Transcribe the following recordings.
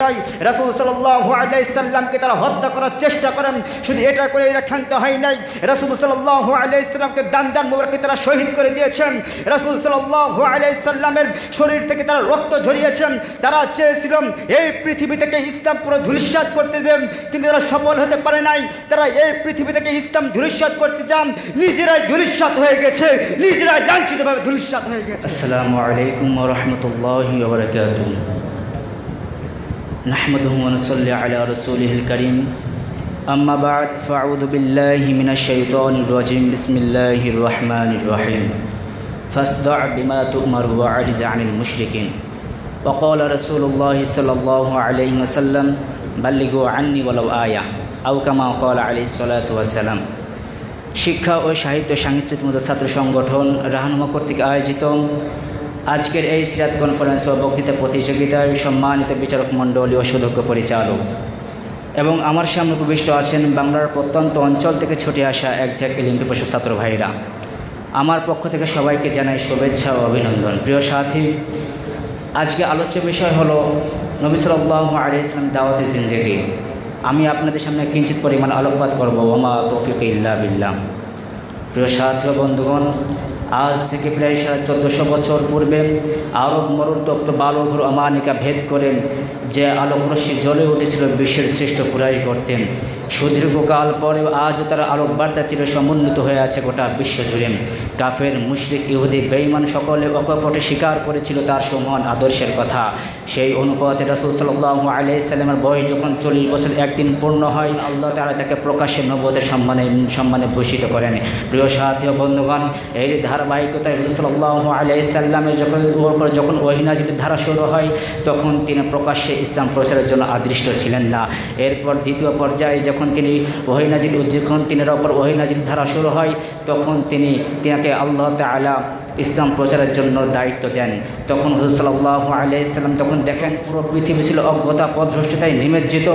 রাসুল সাল্লাহু আলাইসাল্লামকে তারা হত্যা করার চেষ্টা করেন। শুধু এটা করে এটা হয় নাই। রাসুল সাল্লাহু আলাইসাল্লামকে দান দান মোবারকে তারা শহীদ করে দিয়েছেন। রাসুল সাল্লাহু আলাইসাল্লামের শরীর থেকে তারা রক্ত ঝরিয়েছেন। তারা চেয়েছিলেন এই পৃথিবী থেকে ইসলাম পুরো ধূলিস্বাদ করতে দেন। কিন্তু তারা সফল হতে পারে নাই। তারা এই পৃথিবী থেকে ইসলাম ধূলিস্বাদ করতে চান। নিজেরাই ধূলিস্বাদ হয়ে গেছে। নিজেরাই লাঞ্ছিতভাবে ধূলিস্বাদ হয়ে গেছে। আসসালামু আলাইকুম রহমতুল্লাহ نحمده ونصلي على رسوله الكريم أما بعد فأعوذ بالله من الشيطان الرجيم بسم الله الرحمن الرحيم فاصدع بما تؤمر وعجز عن المشركين وقال رسول الله صلى الله عليه وسلم بلغوا عني ولو آية أو كما قال عليه الصلاة والسلام শিক্ষা ও সাহিত্য সাংস্কৃতিক মতো ছাত্র সংগঠন রাহানুমা কর্তৃক আয়োজিত আজকের এই সিরাত কনফারেন্স ও বক্তৃতা প্রতিযোগিতায় সম্মানিত বিচারক মণ্ডলী ও সুদক্ষ পরিচালক এবং আমার সামনে উপবিষ্ট আছেন বাংলার প্রত্যন্ত অঞ্চল থেকে ছুটে আসা এক ঝাঁকি লিঙ্গপোষ ছাত্র ভাইরা। আমার পক্ষ থেকে সবাইকে জানাই শুভেচ্ছা ও অভিনন্দন। প্রিয় সাথী, আজকে আলোচ্য বিষয় হলো নবী সাল্লাহ আলিয়া ইসলাম দাওয়াতি জিন্দেগি। আমি আপনাদের সামনে কিঞ্চিত পরিমাণ আলোকপাত করব। ওমা তৌফিক ইল্লা বিল্লাম প্রিয় সাথী বন্ধুগণ আজ থেকে প্রায় সাড়ে চোদ্দোশো বছর পূর্বে আরব মরুতপ্ত বালুঘর অমানিকা ভেদ করেন যে আলোক রশ্মি জ্বলে উঠেছিল বিশ্বের শ্রেষ্ঠ কুরাই করতেন সুদীর্ঘকাল পরে আজও তারা আলোক বার্তা চির সমুন্নত হয়ে আছে গোটা বিশ্ব জুড়ে। কাফের, মুশরিক, ইহুদি, বেঈমান সকলে অকপটে স্বীকার করেছিল তার সমান আদর্শের কথা। সেই অনুপাতে রাসুল সাল্লাহ আলাইসাল্লামের বয়স যখন চল্লিশ বছর একদিন পূর্ণ হয়, আল্লাহ তারা তাকে প্রকাশ্যে নবদের সম্মানে সম্মানে ভূষিত করেন। প্রিয় সাথী বন্ধুগণ এই ধারাবাহিকতায় রসুল্লাহ আলাইসাল্লামের যখন উপর যখন ওহিনাজির ধারা শুরু হয়, তখন তিনি প্রকাশ্যে ইসলাম প্রচারের জন্য আদৃষ্ট ছিলেন না। এরপর দ্বিতীয় পর্যায়ে যখন তিনি ওহিনাজির যখন তিনের ওপর ওহিনাজির ধারা শুরু হয়, তখন তিনি, তিনাকে আল্লাহ তালা ইসলাম প্রচারের জন্য দায়িত্ব দেন। তখন হুজুসাল্লাহ আলাইসাল্লাম তখন দেখেন পুরো পৃথিবী ছিল অজ্ঞতা, পদভ্রষ্টতায় নিমজ্জিত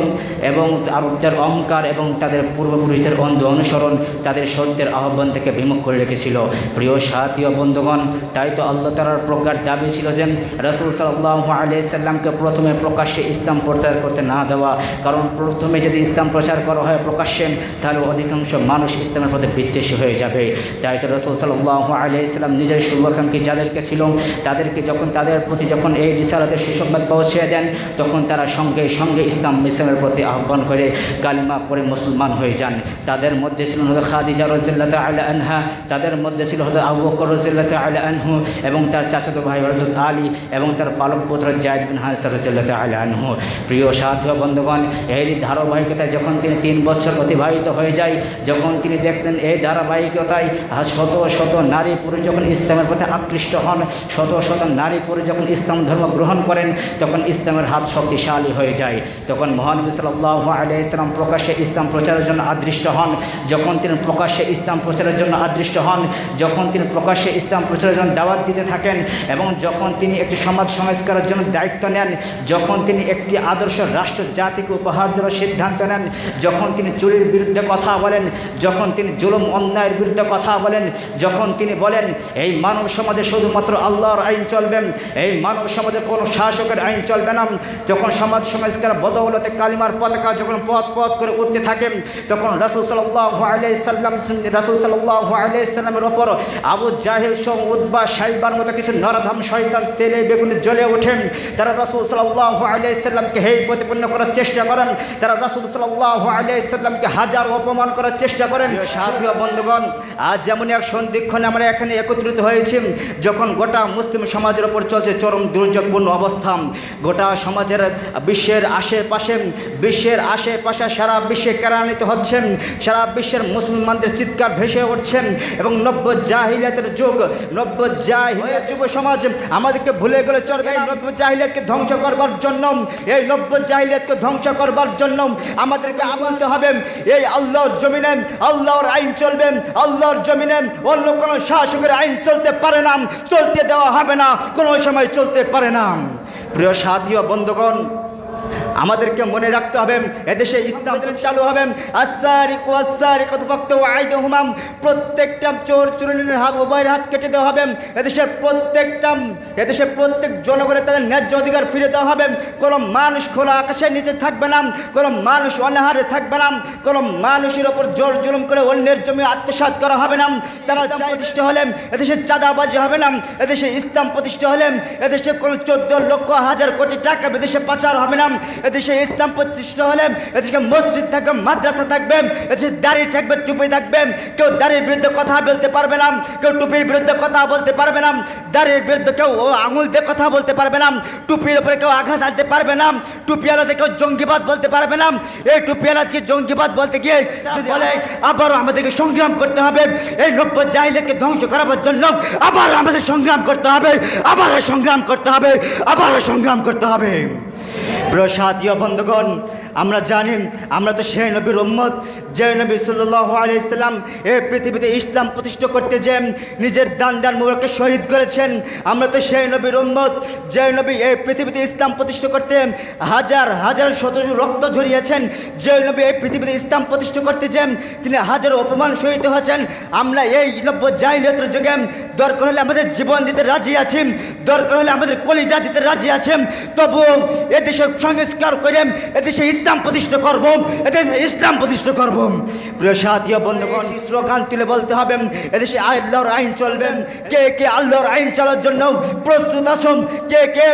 এবং আরবদের অহংকার এবং তাদের পূর্বপুরুষদের অন্ধ অনুসরণ তাদের সত্যের আহ্বান থেকে বিমুখ করে রেখেছিল। প্রিয় সাথীয় বন্ধুগণ, তাই তো আল্লাহ তালার প্রজ্ঞার দাবি ছিল যে রসুল সাল্লাহ আলাইসাল্লামকে প্রথমে প্রকাশ্যে ইসলাম প্রচার করতে না দেওয়া, কারণ প্রথমে যদি ইসলাম প্রচার করা হয় প্রকাশ্যে, তাহলে অধিকাংশ মানুষ ইসলামের প্রতি বিদ্বেষী হয়ে যাবে। তাই তো রসুল সাল্লাহ আলাইসাল্লাম নিজের শুভাকাঙ্ক্ষী যাদেরকে ছিল, তাদেরকে যখন তাদের প্রতি যখন এই রিসালাতের সুসংবাদ পৌঁছে দেন, তখন তারা সঙ্গে সঙ্গে ইসলাম ইসলামের প্রতি আহ্বান করে কালিমা পরে মুসলমান হয়ে যান। তাদের মধ্যে ছিল হয়তো খাদিজা রসিল্লা আল আনহা, তাদের মধ্যে ছিল হয়তো আবু বকর রসিল্লা আল আনহু এবং তার চাচাতো ভাই হজরত আলী এবং তার পালক পুত্র জায়দ বিন হাসান রসিল্লা আল আনহু। প্রিয় সাধু বন্ধুগণ এই ধারাবাহিকতায় যখন তিনি তিন বছর অতিবাহিত হয়ে যায়, যখন তিনি দেখলেন এই ধারাবাহিকতায় শত শত নারী পুরুষ যখন ইসলামের পথে আকৃষ্ট হন। শত শত নারী পুরুষ যখন ইসলাম ধর্ম গ্রহণ করেন, তখন ইসলামের হাত শক্তিশালী হয়ে যায়। তখন মহানবী সাল্লাহ আলিয়া ইসলাম প্রকাশ্যে ইসলাম প্রচারের জন্য আদৃষ্ট হন। যখন তিনি প্রকাশ্যে ইসলাম প্রচারের জন্য আদৃষ্ট হন, যখন তিনি প্রকাশ্যে ইসলাম প্রচারের জন্য দাওয়াত দিতে থাকেন এবং যখন তিনি একটি সমাজ সংস্কারের জন্য দায়িত্ব নেন, যখন তিনি একটি আদর্শ রাষ্ট্র জাতিকে উপহার দেওয়ার সিদ্ধান্ত নেন, যখন তিনি চুরির বিরুদ্ধে কথা বলেন, যখন তিনি জুলুম অন্যায়ের বিরুদ্ধে কথা বলেন, যখন তিনি বলেন, এই মানব সমাজে শুধুমাত্র আল্লাহর আইন চলবেন এই মানব সমাজে কোনো শাসকের আইন চলবে না। যখন সমাজ সংস্কার বদৌলতে কালিমার পতাকা যখন পথ পথ করে উঠতে থাকেন তখন রাসুল সাল্লাহ আলাইসাল্লাম রাসুল সাল্লাহ আলাইসাল্লামের ওপর আবু জাহিল সহ উদ্বা সাইবার মতো কিছু নরধাম শয়তান তেলে বেগুনে জ্বলে ওঠেন তারা রাসুল সাল্লাহ আলাইসাল্লামকে হেই প্রতিপন্ন করার চেষ্টা করেন। তারা রাসুল সাল্লাহ আলাইসাল্লামকে হাজার অপমান করার চেষ্টা করেন। সাথীয় বন্ধুগণ, আজ যেমন এক সন্ধিক্ষণে আমরা এখানে একত্রিত হয়েছি। যখন গোটা মুসলিম সমাজের ওপর চলছে চরম দুর্যোগপূর্ণ অবস্থা গোটা সমাজের বিশ্বের আশেপাশে বিশ্বের আশেপাশে সারা বিশ্বে কেরানিত হচ্ছেন, সারা বিশ্বের মুসলমানদের চিৎকার ভেসে উঠছেন এবং নব্য জাহিলিয়াতের যুগ, নব্য জাহিলিয়াত যুব সমাজ আমাদেরকে ভুলে গেলে চলবে এই নব্য জাহিলিয়াতকে ধ্বংস করবার জন্য, এই নব্য জাহিলিয়াতকে ধ্বংস করবার জন্য আমাদেরকে বলতে হবে। এই আল্লাহর জমিনে, আল্লাহর আইন চলবেন আল্লাহর জমিনে অন্য কোনো শাসকের আইন চলতে পারে না চলতে দেওয়া হবে না কোনো সময় চলতে পারে না। প্রিয় সাথী বন্ধুগণ আমাদেরকে মনে রাখতে হবে, এদেশে ইসলাম চালু হবে। হুমাম প্রত্যেকটা চোর চুরুনের হাত, উভয়ের হাত কেটে দেওয়া হবে। এদেশের প্রত্যেকটা এদেশের প্রত্যেক জনগণের তাদের ন্যায্য অধিকার ফিরে দেওয়া হবে। কোনো মানুষ খোলা আকাশের নিচে থাকবে না। কোনো মানুষ অনাহারে থাকবে না। কোনো মানুষের ওপর জোর জুলুম করে অন্যের জমি আত্মসাৎ করা হবে না। তারা প্রতিষ্ঠা হলেন এদেশে চাঁদাবাজি হবে না। এদেশে ইসলাম প্রতিষ্ঠা হলেন এদেশে কোনো চোদ্দ লক্ষ হাজার কোটি টাকা বিদেশে পাচার হবে না। এদেশে ইসলাম প্রতিষ্ঠা হলেন, এদেশে মসজিদ থাকবে, মাদ্রাসা থাকবে, এদেশে দাঁড়িয়ে থাকবে, টুপি থাকবে। কেউ দাঁড়ির বিরুদ্ধে কথা বলতে পারবে না, কেউ টুপির বিরুদ্ধে কথা বলতে পারবে না, দাঁড়ির বিরুদ্ধে কেউ আঙুল দিয়ে কথা বলতে পারবে না, টুপির উপরে কেউ আঘাত আনতে পারবে না টুপিওয়ালাতে কেউ জঙ্গিবাদ বলতে পারবে না। এই টুপিওয়ালাকে জঙ্গিবাদ বলতে গিয়ে যদি বলে আবারও আমাদেরকে সংগ্রাম করতে হবে, এই নব্য জাহিলেরকে ধ্বংস করাবার জন্য আবার আমাদের সংগ্রাম করতে হবে আবারও সংগ্রাম করতে হবে আবারও সংগ্রাম করতে হবে। প্রসাদীয় বন্ধুগণ আমরা জানি, আমরা তো সেই নবীর উম্মত, যে নবী সাল্লাহ আলাইসাল্লাম এই পৃথিবীতে ইসলাম প্রতিষ্ঠা করতে যে নিজের দান দান মুবারককে শহীদ করেছেন, আমরা তো সেই নবীর উম্মত, যে নবী এই পৃথিবীতে ইসলাম প্রতিষ্ঠা করতে হাজার হাজার শত রক্ত ঝরিয়েছেন, যে নবী এই পৃথিবীতে ইসলাম প্রতিষ্ঠা করতে যে তিনি হাজার অপমান শহীদ হয়েছেন, আমরা এই নব্য জাহিলিয়তের যুগে দরকার হলে আমাদের জীবন দিতে রাজি আছি, দরকার হলে আমাদের কলিজা দিতে রাজি আছেন তবু এদেশে সংস্কার করে, এদেশে ইসলাম প্রতিষ্ঠা করব, এদেশে ইসলাম প্রতিষ্ঠা করব। প্রিয় সাথীয় বন্ধুগণ, স্লোগান তুলে বলতে হবে, এদেশে আল্লাহর আইন চলবে। কে কে আল্লাহর আইন চলার জন্য প্রস্তুত আসুন? কে কে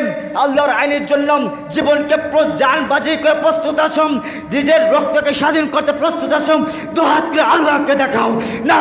আল্লাহর আইনের জন্য জীবনকে জান বাজি করে প্রস্তুত আসুন? নিজের রক্তকে স্বাধীন করতে প্রস্তুত আসুন? দু হাত আল্লাহকে দেখাও। না